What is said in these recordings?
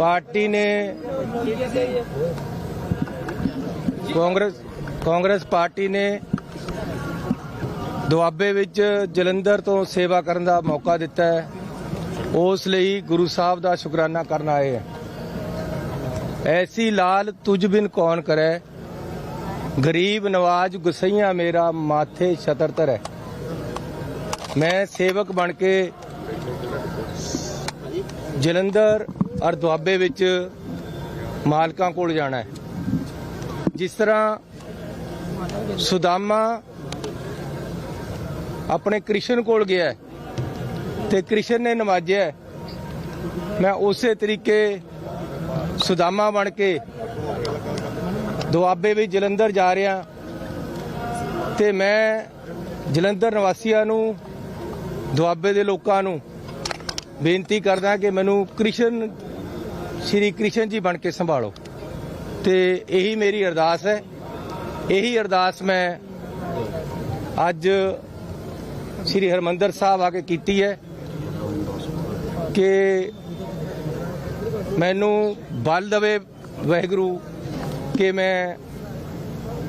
Party ਨੇ Congress Congress party ਨੇ ਦੁਆਬੇ ਵਿੱਚ ਜਲੰਧਰ ਤੋਂ ਸੇਵਾ ਕਰਨ ਦਾ ਮੌਕਾ ਦਿੱਤਾ ਹੈ। ਉਸ ਲਈ ਗੁਰੂ ਸਾਹਿਬ ਦਾ ਸ਼ੁਕਰਾਨਾ ਕਰਨ ਆਏ ਹੈ। ਐਸੀ ਲਾਲ ਤੁਝ ਬਿਨ ਕੌਣ ਕਰੈ? ਗਰੀਬ ਨਵਾਜ ਗੁਸਈਆ ਮੇਰਾ ਮਾਥੇ ਛਤਰ ਧਰੈ। ਮੈਂ ਸੇਵਕ ਬਣ ਕੇ ਜਲੰਧਰ ਔਰ ਦੁਆਬੇ ਵਿੱਚ ਮਾਲਕਾਂ ਕੋਲ ਜਾਣਾ ਹੈ। ਜਿਸ ਤਰ੍ਹਾਂ ਸੁਦਾਮਾ ਆਪਣੇ ਕ੍ਰਿਸ਼ਨ ਕੋਲ ਗਿਆ ਹੈ ਤੇ ਕ੍ਰਿਸ਼ਨ ਨੇ ਨਵਾਜਿਆ ਮੈਂ ਉਸੇ ਤਰੀਕੇ ਸੁਦਾਮਾ ਬਣ ਕੇ ਦੁਆਬੇ ਵਿੱਚ ਜਲੰਧਰ ਜਾ ਰਿਹਾ ਤੇ ਮੈਂ ਜਲੰਧਰ ਨਿਵਾਸੀਆਂ ਨੂੰ, ਦੁਆਬੇ ਦੇ ਲੋਕਾਂ ਨੂੰ ਬੇਨਤੀ ਕਰਦਾ ਕਿ ਮੈਨੂੰ ਕ੍ਰਿਸ਼ਨ ਸ਼੍ਰੀ ਕ੍ਰਿਸ਼ਨ ਜੀ ਬਣ ਕੇ ਸੰਭਾਲੋ। ਤੇ ਇਹੀ ਮੇਰੀ ਅਰਦਾਸ ਹੈ। ਇਹੀ ਅਰਦਾਸ ਮੈਂ ਅੱਜ ਸ਼੍ਰੀ ਹਰਮੰਦਰ ਸਾਹਿਬ ਆ ਕੇ ਕੀਤੀ ਹੈ ਕਿ ਮੈਨੂੰ ਬਲ ਦਵੇ ਵਾਹਿਗੁਰੂ ਕਿ ਮੈਂ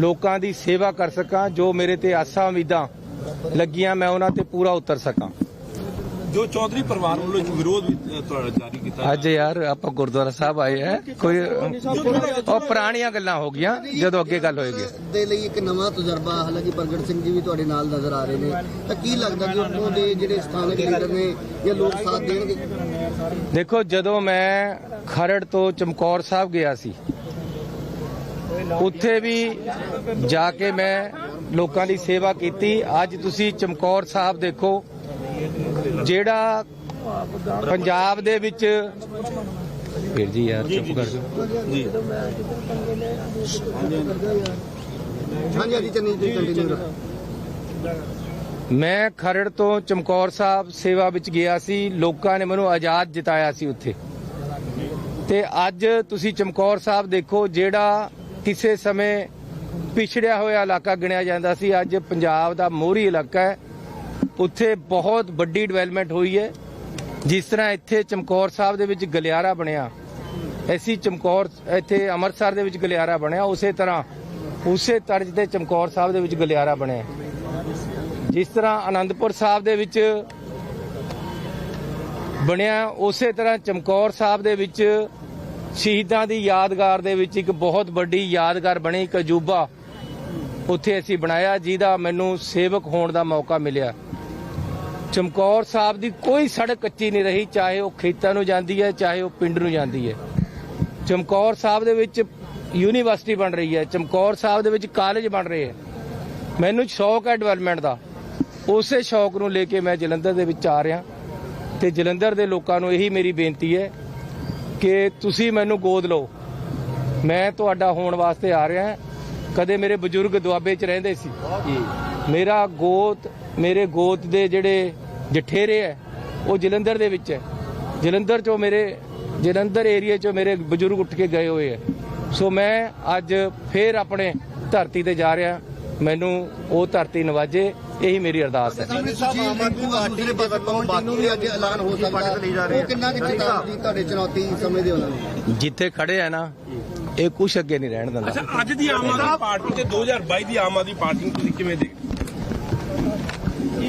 ਲੋਕਾਂ ਦੀ ਸੇਵਾ ਕਰ ਸਕਾਂ, ਜੋ ਮੇਰੇ ਤੇ ਆਸਾਂ ਉਮੀਦਾਂ ਲੱਗੀਆਂ, ਮੈਂ ਉਹਨਾਂ ਤੇ ਪੂਰਾ ਉਤਰ ਸਕਾਂ। ਜੋ ਚੌਧਰੀ ਪਰਿਵਾਰ ਵੱਲੋਂ ਵਿਰੋਧ ਵੀ ਅ, ਤੁਹਾਡਾ ਜਾਰੀ ਕੀਤਾ ਅੱਜ ਯਾਰ ਆਪਾਂ ਗੁਰਦੁਆਰਾ ਸਾਹਿਬ ਆਏ ਹੈ ਕੋਈ ਉਹ ਪੁਰਾਣੀਆਂ ਗੱਲਾਂ ਹੋ ਗਈਆਂ ਜਦੋਂ ਅੱਗੇ ਗੱਲ ਹੋਏਗੀ। ਦੇ ਲਈ ਇੱਕ ਨਵਾਂ ਤਜਰਬਾ ਹਾਲਾਂਕਿ ਪ੍ਰਗਟ ਸਿੰਘ ਜੀ ਵੀ ਤੁਹਾਡੇ ਨਾਲ ਨਜ਼ਰ ਆ ਰਹੇ ਨੇ ਤਾਂ ਕੀ ਲੱਗਦਾ ਕਿ ਉੱਥੋਂ ਦੇ ਜਿਹੜੇ ਸਥਾਨਕ ਲੀਡਰ ਨੇ ਜਾਂ ਲੋਕ ਸਾਥ ਦੇਣਗੇ? ਦੇਖੋ ਜਦੋਂ ਮੈਂ ਖਰੜ ਤੋਂ ਚਮਕੌਰ ਸਾਹਿਬ ਗਿਆ ਸੀ ਉੱਥੇ ਵੀ ਜਾ ਕੇ ਮੈਂ ਲੋਕਾਂ ਦੀ ਸੇਵਾ ਕੀਤੀ। ਅੱਜ ਤੁਸੀਂ ਚਮਕੌਰ ਸਾਹਿਬ ਦੇਖੋ ਜਿਹੜਾ ਪੰਜਾਬ ਦੇ ਵਿੱਚ ਵੀਰ ਜੀ ਯਾਰ ਚੁੱਪ ਕਰ ਜਾਓ ਜੀ। ਹਾਂਜੀ ਹਾਂਜੀ ਚੰਨੀ ਜੀ ਕੰਟੀਨਿਊ ਰੱਖੋ ਮੈਂ ਖਰੜ ਤੋਂ ਚਮਕੌਰ ਸਾਹਿਬ ਸੇਵਾ ਵਿੱਚ ਗਿਆ ਸੀ। ਲੋਕਾਂ ਨੇ ਮੈਨੂੰ ਆਜ਼ਾਦ ਜਿਤਾਇਆ ਸੀ ਉੱਥੇ। ਤੇ ਅੱਜ ਤੁਸੀਂ ਚਮਕੌਰ ਸਾਹਿਬ ਦੇਖੋ ਜਿਹੜਾ ਕਿਸੇ ਸਮੇਂ ਪਿਛੜਿਆ ਹੋਇਆ ਇਲਾਕਾ ਗਿਣਿਆ ਜਾਂਦਾ ਸੀ। ਅੱਜ ਪੰਜਾਬ ਦਾ ਮੋਹਰੀ ਇਲਾਕਾ ਹੈ। ਉੱਥੇ ਬਹੁਤ ਵੱਡੀ ਡਿਵੈਲਪਮੈਂਟ ਹੋਈ ਹੈ। ਜਿਸ ਤਰ੍ਹਾਂ ਇੱਥੇ ਚਮਕੌਰ ਸਾਹਿਬ ਦੇ ਵਿੱਚ ਗਲਿਆਰਾ ਬਣਿਆ, ਐਸੀ ਚਮਕੌਰ, ਇੱਥੇ ਅੰਮ੍ਰਿਤਸਰ ਦੇ ਵਿੱਚ ਗਲਿਆਰਾ ਬਣਿਆ, ਉਸੇ ਤਰ੍ਹਾਂ ਉਸੇ ਤਰਜ਼ ਤੇ ਚਮਕੌਰ ਸਾਹਿਬ ਦੇ ਵਿੱਚ ਗਲਿਆਰਾ ਬਣਿਆ। ਜਿਸ ਤਰ੍ਹਾਂ ਆਨੰਦਪੁਰ ਸਾਹਿਬ ਦੇ ਵਿੱਚ ਬਣਿਆ, ਉਸੇ ਤਰ੍ਹਾਂ ਚਮਕੌਰ ਸਾਹਿਬ ਦੇ ਵਿੱਚ ਸ਼ਹੀਦਾਂ ਦੀ ਯਾਦਗਾਰ ਦੇ ਵਿੱਚ ਇੱਕ ਬਹੁਤ ਵੱਡੀ ਯਾਦਗਾਰ ਬਣੀ, ਇੱਕ ਅਜੂਬਾ ਉੱਥੇ ਅਸੀਂ ਬਣਾਇਆ, ਜਿਹਦਾ ਮੈਨੂੰ ਸੇਵਕ ਹੋਣ ਦਾ ਮੌਕਾ ਮਿਲਿਆ। ਚਮਕੌਰ ਸਾਹਿਬ ਦੀ ਕੋਈ ਸੜਕ ਕੱਚੀ ਨਹੀਂ ਰਹੀ ਚਾਹੇ ਉਹ ਖੇਤਾਂ ਨੂੰ ਜਾਂਦੀ ਹੈ ਚਾਹੇ ਉਹ ਪਿੰਡ ਨੂੰ ਜਾਂਦੀ ਹੈ। ਚਮਕੌਰ ਸਾਹਿਬ ਦੇ ਵਿੱਚ ਯੂਨੀਵਰਸਿਟੀ ਬਣ ਰਹੀ ਹੈ ਚਮਕੌਰ ਸਾਹਿਬ ਦੇ ਵਿੱਚ ਕਾਲਜ ਬਣ ਰਹੇ ਹੈ। ਮੈਨੂੰ ਸ਼ੌਕ ਹੈ ਡਿਵੈਲਪਮੈਂਟ ਦਾ। ਉਸੇ ਸ਼ੌਕ ਨੂੰ ਲੈ ਕੇ ਮੈਂ ਜਲੰਧਰ ਦੇ ਵਿੱਚ ਆ ਰਿਹਾ। ਤੇ ਜਲੰਧਰ ਦੇ ਲੋਕਾਂ ਨੂੰ ਇਹੀ ਮੇਰੀ ਬੇਨਤੀ ਹੈ ਕਿ ਤੁਸੀਂ ਮੈਨੂੰ ਗੋਦ ਲਓ। ਮੈਂ ਤੁਹਾਡਾ ਹੋਣ ਵਾਸਤੇ ਆ ਰਿਹਾ ਕਦੇ ਮੇਰੇ ਬਜ਼ੁਰਗ ਦੁਆਬੇ 'ਚ ਰਹਿੰਦੇ ਸੀ। ਮੇਰਾ ਗੋਤ ਮੇਰੇ ਗੋਤ ਦੇ ਜਿਹੜੇ ਜਠੇਰੇ ਹੈ ਉਹ ਜਲੰਧਰ ਦੇ ਵਿੱਚ ਹੈ। ਜਲੰਧਰ 'ਚੋਂ ਮੇਰੇ ਜਲੰਧਰ ਏਰੀਆ 'ਚੋਂ ਮੇਰੇ ਬਜ਼ੁਰਗ ਉੱਠ ਕੇ ਗਏ ਹੋਏ ਹੈ। ਸੋ ਮੈਂ ਅੱਜ ਫੇਰ ਆਪਣੇ ਧਰਤੀ ਤੇ ਜਾ ਰਿਹਾ ਮੈਨੂੰ ਉਹ ਧਰਤੀ ਨਵਾਜੇ ਇਹੀ ਮੇਰੀ ਅਰਦਾਸ ਹੈ। ਸਾਹਿਬ ਆਮ ਆਦਮੀ ਪਾਰਟੀ ਦੇ ਵੱਲੋਂ ਬਾਕੀ ਵੀ ਅੱਜ ਐਲਾਨ ਹੋ ਸਕਦਾ ਉਹ ਕਿੰਨਾ ਕਿ ਚੇਤਾਵਨੀ ਤੁਹਾਡੇ ਚੁਣੌਤੀ ਸਮਝਦੇ ਹੋ ਉਹਨਾਂ ਨੂੰ ਜਿੱਥੇ ਖੜੇ ਆ ਨਾ ਇਹ ਕੁਛ ਅੱਗੇ ਨਹੀਂ ਰਹਿਣ ਦਿੰਦਾ। ਅੱਛਾ ਅੱਜ ਦੀ ਆਮ ਆਦਮੀ ਪਾਰਟੀ ਤੇ 2022 ਦੀ ਆਮ ਆਦਮੀ ਪਾਰਟੀ ਨੂੰ ਤੁਸੀਂ ਕਿਵੇਂ ਦੇਖਦੇ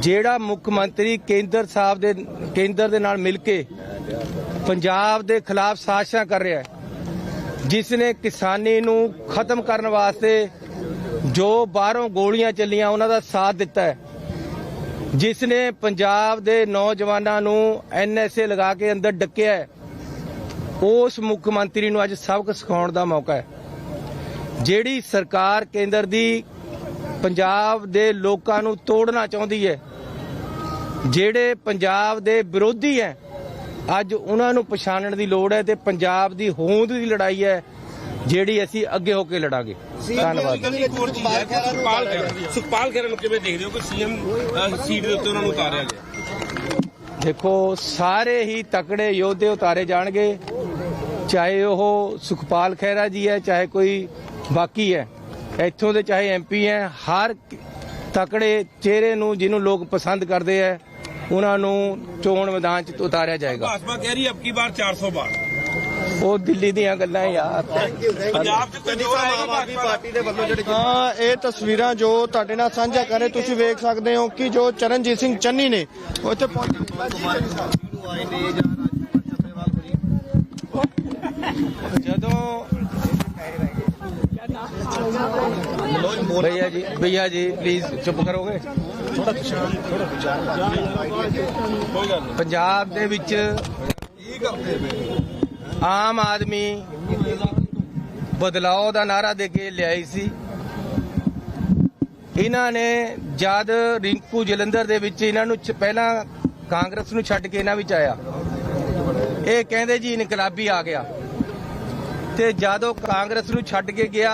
ਜਿਹੜਾ ਮੁੱਖ ਮੰਤਰੀ ਕੇਂਦਰ ਸਾਹਿਬ ਦੇ, ਕੇਂਦਰ ਦੇ ਨਾਲ ਮਿਲ ਕੇ ਪੰਜਾਬ ਦੇ ਖਿਲਾਫ ਸਾਜ਼ਿਸ਼ਾਂ ਕਰ ਰਿਹਾ ਹੈ, ਜਿਸ ਨੇ ਕਿਸਾਨੀ ਨੂੰ ਖਤਮ ਕਰਨ ਵਾਸਤੇ ਜੋ ਬਾਹਰੋਂ ਗੋਲੀਆਂ ਚੱਲੀਆਂ ਉਹਨਾਂ ਦਾ ਸਾਥ ਦਿੱਤਾ ਹੈ, ਜਿਸ ਨੇ ਪੰਜਾਬ ਦੇ ਨੌਜਵਾਨਾਂ ਨੂੰ ਐਨਐਸਏ ਲਗਾ ਕੇ ਅੰਦਰ ਡੱਕਿਆ ਹੈ, ਉਸ ਮੁੱਖ ਮੰਤਰੀ ਨੂੰ ਅੱਜ ਸਬਕ ਸਿਖਾਉਣ ਦਾ ਮੌਕਾ ਹੈ। ਜਿਹੜੀ ਸਰਕਾਰ ਕੇਂਦਰ ਦੀ ਪੰਜਾਬ ਦੇ ਲੋਕਾਂ ਨੂੰ ਤੋੜਨਾ ਚਾਹੁੰਦੀ ਹੈ। ਜਿਹੜੇ ਪੰਜਾਬ ਦੇ ਵਿਰੋਧੀ ਹੈ ਅੱਜ ਉਹਨਾਂ ਨੂੰ ਪਛਾਣਨ ਦੀ ਲੋੜ ਹੈ ਤੇ ਪੰਜਾਬ ਦੀ ਹੋਂਦ ਦੀ ਲੜਾਈ ਹੈ ਜਿਹੜੀ ਅਸੀਂ ਅੱਗੇ ਹੋ ਕੇ ਲੜਾਂਗੇ। ਧੰਨਵਾਦ। ਸੁਖਪਾਲ ਖਹਿਰਾ ਸੁਖਪਾਲ ਨੂੰ ਕਿਵੇਂ ਦੇਖਦੇ ਹੋ ਕਿ ਸੀਐਮ ਸੀਟ ਦੇ ਉੱਤੇ ਉਹਨਾਂ ਨੂੰ ਉਤਾਰਿਆ ਗਿਆ? ਦੇਖੋ ਸਾਰੇ ਹੀ ਤਕੜੇ ਯੋਧੇ ਉਤਾਰੇ ਜਾਣਗੇ ਚਾਹੇ ਉਹ ਸੁਖਪਾਲ ਖਹਿਰਾ ਜੀ ਹੈ ਚਾਹੇ ਕੋਈ ਬਾਕੀ ਹੈ। ਇੱਥੋਂ ਦੇ ਚਾਹੇ ਐਮਪੀ ਹੈ ਹਰ ਤਕੜੇ ਚਿਹਰੇ ਨੂੰ ਜਿਹਨੂੰ ਲੋਕ ਪਸੰਦ ਕਰਦੇ ਹੈ ਉਹਨਾਂ ਨੂੰ ਚੋਣ ਮੈਦਾਨ 'ਚ ਉਤਾਰਿਆ ਜਾਏਗਾ। ਭਾਜਪਾ ਕਹਿ ਰਹੀ ਹੈ ਅਬ ਕੀ ਬਾਰ 400 ਬਾਰ ਉਹ ਦਿੱਲੀ ਦੀਆਂ ਗੱਲਾਂ ਯਾਰ। ਪੰਜਾਬ 'ਚ ਕੋਈ ਜੋਰ ਆਏਗਾ ਭਾਜਪਾ ਦਾ? ਹਾਂ ਇਹ ਤਸਵੀਰਾਂ ਜੋ ਤੁਹਾਡੇ ਨਾਲ ਸਾਂਝਾ ਕਰ ਰਹੇ ਤੁਸੀਂ ਵੇਖ ਸਕਦੇ ਹੋ ਕਿ ਜੋ ਚਰਨਜੀਤ ਸਿੰਘ ਚੰਨੀ ਨੇ ਉਹ ਇੱਥੇ ਪਹੁੰਚੇ ਜਦੋਂ भैया जी भैया जी प्लीज चुप करोगे ਪੰਜਾਬ ਦੇ ਵਿੱਚ ਆਮ ਆਦਮੀ ਬਦਲਾਅ ਦਾ ਨਾਰਾ ਦੇ ਕੇ ਲਿਆਈ ਸੀ ਇਹਨਾਂ ਨੇ ਜਦ ਰਿੰਕੂ ਜਲੰਧਰ ਦੇ ਵਿੱਚ ਇਹਨਾਂ ਨੂੰ ਚ- ਪਹਿਲਾਂ ਕਾਂਗਰਸ ਨੂੰ ਛੱਡ ਕੇ ਇਹਨਾਂ ਵਿੱਚ ਆਇਆ ਇਹ ਕਹਿੰਦੇ ਜੀ ਇਨਕਲਾਬੀ ਆ ਗਿਆ ਤੇ ਜਦੋਂ ਕਾਂਗਰਸ ਨੂੰ ਛੱਡ ਕੇ ਗਿਆ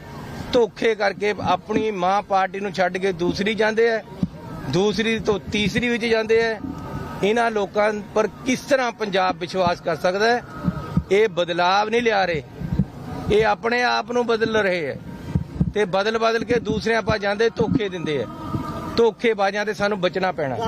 ਧੋਖੇ ਕਰਕੇ ਆਪਣੀ ਮਾਂ ਪਾਰਟੀ ਨੂੰ ਛੱਡ ਕੇ ਦੂਸਰੀ ਜਾਂਦੇ ਐ, ਦੂਸਰੀ ਤੋਂ ਤੀਸਰੀ ਵਿੱਚ ਜਾਂਦੇ ਐ। ਇਹਨਾਂ ਲੋਕਾਂ ਪਰ ਕਿਸ ਤਰ੍ਹਾਂ ਪੰਜਾਬ ਵਿਸ਼ਵਾਸ ਕਰ ਸਕਦਾ ਹੈ ਇਹ ਬਦਲਾਵ ਨਹੀਂ ਲਿਆ ਰਹੇ। ਇਹ ਆਪਣੇ ਆਪ ਨੂੰ ਬਦਲ ਰਹੇ ਐ। ਤੇ ਬਦਲ ਬਦਲ ਕੇ ਦੂਸਰਿਆਂ ਪਾ ਜਾਂਦੇ, ਧੋਖੇ ਦਿੰਦੇ ਐ। ਧੋਖੇਬਾਜ਼ਾਂ ਤੇ ਸਾਨੂੰ ਬਚਣਾ ਪੈਣਾ।